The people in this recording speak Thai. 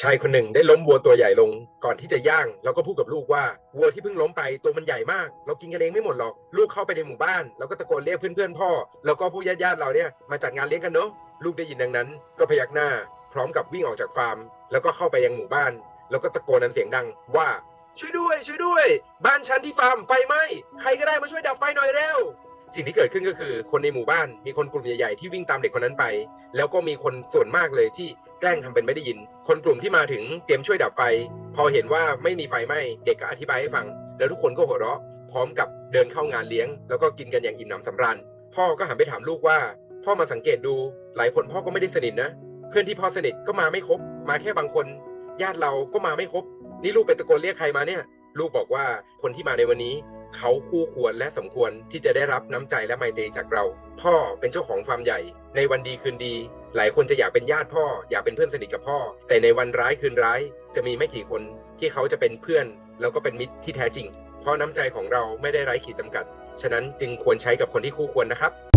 ชายคนหนึ่งได้ล้มวัวตัวใหญ่ลงก่อนที่จะย่าง แล้วก็พูดกับลูกว่าวัวที่เพิ่งล้มไปตัวมันใหญ่มาก เรากินกันเองไม่หมดหรอก ลูกเข้าไปในหมู่บ้าน แล้วก็ตะโกนเรียกเพื่อนๆพ่อ แล้วก็พวกญาติๆเราเนี่ยมาจัดงานเลี้ยงกันเนาะลูกได้ยินดังนั้น ก็พยักหน้า พร้อมกับวิ่งออกจากฟาร์ม แล้วก็เข้าไปยังหมู่บ้าน แล้วก็ตะโกนนั้นเสียงดังว่าช่วยด้วยช่วยด้วย บ้านฉันที่ฟาร์มไฟไหม้ใครก็ได้มาช่วยดับไฟหน่อยเร็ว สิ่งที่เกิดขึ้นก็คือคนในหมู่บ้านมีคนกลุ่มใหญ่ ๆ ที่วิ่งตามเด็กคนนั้นไป แล้วก็มีคนส่วนมากเลยที่แกล้งทำเป็นไม่ได้ยิน คนกลุ่มที่มาถึงเตรียมช่วยดับไฟ พอเห็นว่าไม่มีไฟไหม้เด็กก็อธิบายให้ฟัง แล้วทุกคนก็หัวเราะพร้อมกับเดินเข้างานเลี้ยง แล้วก็กินกันอย่างอิ่มหนำสำราญพ่อก็หันไปถามลูกว่า พ่อมาสังเกตดู หลายคนพ่อก็ไม่ได้สนิทนะ เพื่อนที่พ่อสนิทก็มาไม่ครบ มาแค่บางคน ญาติเราก็มาไม่ครบ นี่ลูกไปตะโกนเรียกใครมาเนี่ย ลูกบอกว่าคนที่มาในวันนี้ เขาคู่ควรและสมควรที่จะได้รับน้ำใจและไมตรีจากเรา พ่อเป็นเจ้าของฟาร์มใหญ่ ในวันดีคืนดี หลายคนจะอยากเป็นญาติพ่อ อยากเป็นเพื่อนสนิทกับพ่อ แต่ในวันร้ายคืนร้าย จะมีไม่กี่คนที่เขาจะเป็นเพื่อน แล้วก็เป็นมิตรที่แท้จริง เพราะน้ำใจของเราไม่ได้ไร้ขีดจำกัด ฉะนั้นจึงควรใช้กับคนที่คู่ควรนะครับ